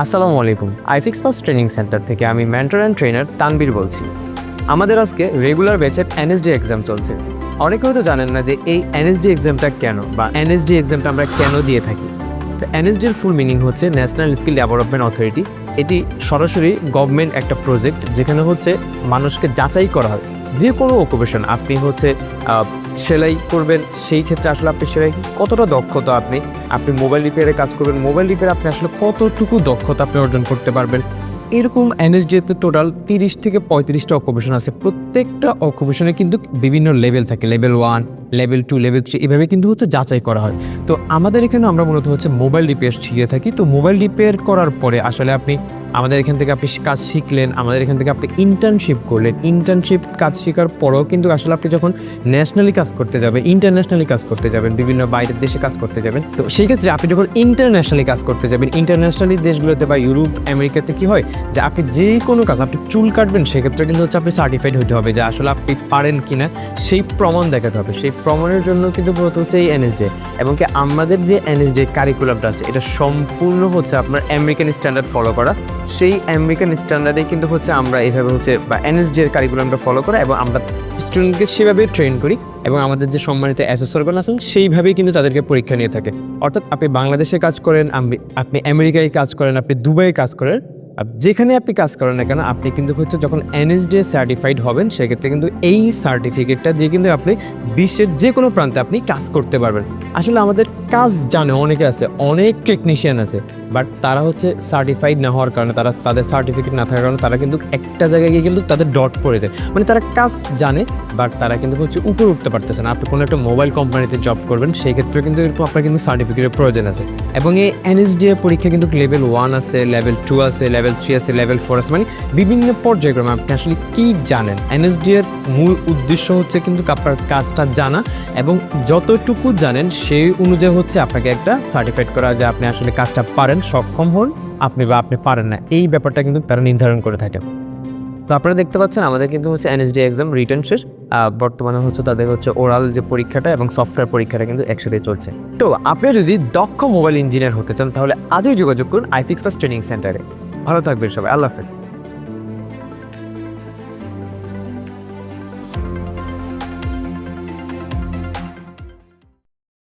আসসালামু আলাইকুম। আইফিক্স pass training centre থেকে আমি মেন্টর অ্যান্ড ট্রেনার তানবীর বলছি। আমাদের আজকে রেগুলার ব্যাচের এনএসডি এক্সাম চলছে। অনেকে হয়তো জানেন না যে এই এনএসডি এক্সামটা কেন বা এনএসডি এক্সামটা আমরা কেন দিয়ে থাকি। তো এনএসডির ফুল মিনিং হচ্ছে ন্যাশনাল স্কিল ডেভেলপমেন্ট অথরিটি। এটি সরাসরি গভর্নমেন্ট একটা প্রজেক্ট যেখানে হচ্ছে মানুষকে যাচাই করা হয়। যে কোনো অকুপেশন আপনি হচ্ছে সেলাই করবেন, সেই ক্ষেত্রে আসলে আপনি সেলাই কতটা দক্ষতা আপনি আপনি মোবাইল রিপেয়ারে কাজ করবেন মোবাইল রিপেয়ারে আপনি আসলে কতটুকু দক্ষতা আপনি অর্জন করতে পারবেন? এরকম এনএসডিতে টোটাল তিরিশ থেকে পঁয়ত্রিশটা অকুপেশন আছে। প্রত্যেকটা অকুপেশনে কিন্তু বিভিন্ন লেভেল থাকে। Level one level two level three এভাবে কিন্তু হচ্ছে যাচাই করা হয়। তো আমাদের এখানে আমরা মূলত হচ্ছে মোবাইল রিপেয়ার শিখে থাকি। তো মোবাইল রিপেয়ার করার পরে আসলে আপনি আমাদের এখান থেকে আপনি কাজ শিখলেন, আমাদের এখান থেকে আপনি ইন্টার্নশিপ করলেন। ইন্টার্নশিপ কাজ শেখার পরেও কিন্তু আসলে আপনি যখন ন্যাশনালি কাজ করতে যাবেন ইন্টারন্যাশনালি কাজ করতে যাবেন, বিভিন্ন বাইরের দেশে কাজ করতে যাবেন, তো সেই ক্ষেত্রে আপনি যখন ইন্টারন্যাশনালি কাজ করতে যাবেন ইন্টারন্যাশনালি দেশগুলোতে বা ইউরোপ, আমেরিকাতে কি হয় যে আপনি যে কোনো কাজ, আপনি চুল কাটবেন, সেক্ষেত্রে কিন্তু হচ্ছে আপনি সার্টিফাইড হতে হবে যে আসলে আপনি পারেন কিনা। সেই প্রমাণ দেখাতে হবে। সেই প্রমাণের জন্য কিন্তু মূলত হচ্ছে এই এনএসডে এবং কি আমাদের যে এনএসডি কারিকুলামটা আছে, এটা সম্পূর্ণ হচ্ছে আপনার আমেরিকান স্ট্যান্ডার্ড ফলো করা। সেই আমেরিকান স্ট্যান্ডার্ডে কিন্তু হচ্ছে আমরা এইভাবে হচ্ছে বা এনএসডি এর কারিকুলামটা ফলো করা এবং আমরা স্টুডেন্টকে সেভাবে ট্রেন করি এবং আমাদের যে সম্মানিত অ্যাসেসরগণ আছেন, সেইভাবেই কিন্তু তাদেরকে পরীক্ষা নিয়ে থাকে। অর্থাৎ আপনি বাংলাদেশে কাজ করেন, আপনি আমেরিকায় কাজ করেন, আপনি দুবাইয়ে কাজ করেন যেখানে আপনি কাজ করেন না কেন, আপনি কিন্তু হচ্ছে যখন এনএসডি সার্টিফাইড হবেন, সেক্ষেত্রে কিন্তু এই সার্টিফিকেটটা দিয়ে কিন্তু আপনি বিশ্বের যে কোনো প্রান্তে আপনি কাজ করতে পারবেন। আসলে আমাদের কাজ জানে, অনেকে আছে, অনেক টেকনিশিয়ান আছে বাট তারা হচ্ছে সার্টিফাইড না হওয়ার কারণে, তারা তাদের সার্টিফিকেট না থাকার কারণে তারা কিন্তু একটা জায়গায় গিয়ে কিন্তু তাদের ডট পড়ে দেয়। মানে তারা কাজ জানে বাট তারা কিন্তু হচ্ছে উপরে উঠতে পারতেছে না। আপনি কোনো একটা মোবাইল কোম্পানিতে জব করবেন, সেই ক্ষেত্রে কিন্তু এরকম আপনার কিন্তু সার্টিফিকেটের প্রয়োজন আছে। এবং এই এনএসডিএ পরীক্ষা কিন্তু লেভেল ওয়ান আছে লেভেল টু আছে লেভেল থ্রি আছে লেভেল ফোর আছে মানে বিভিন্ন পর্যায়ক্রমে আপনি আসলে কি জানেন? এনএসডি এর মূল উদ্দেশ্য হচ্ছে কিন্তু আপনার কাজটা জানা, এবং যতটুকু জানেন সেই অনুযায়ী হচ্ছে আপনাকে একটা সার্টিফাইড করা যে আপনি আসলে কাজটা পারেন, সক্ষম হন, আপনি বা আপনি পারেন না। এই ব্যাপারটা কিন্তু তারা নির্ধারণ করে থাকে। তো আপনারা দেখতে পাচ্ছেন, আমাদের কিন্তু হচ্ছে এনএসডি এক্সাম রিটার্ন শেষ। বর্তমানে হচ্ছে তাদের হচ্ছে ওরাল যে পরীক্ষাটা এবং সফটওয়্যার পরীক্ষাটা কিন্তু একসাথে চলছে। তো আপনি যদি দক্ষ মোবাইল ইঞ্জিনিয়ার হতে চান, তাহলে আজই যোগাযোগ করুন আইফিক্স ফার্স্ট ট্রেনিং সেন্টারে ভালো থাকবেন সবাই, আল্লাহ হাফেজ।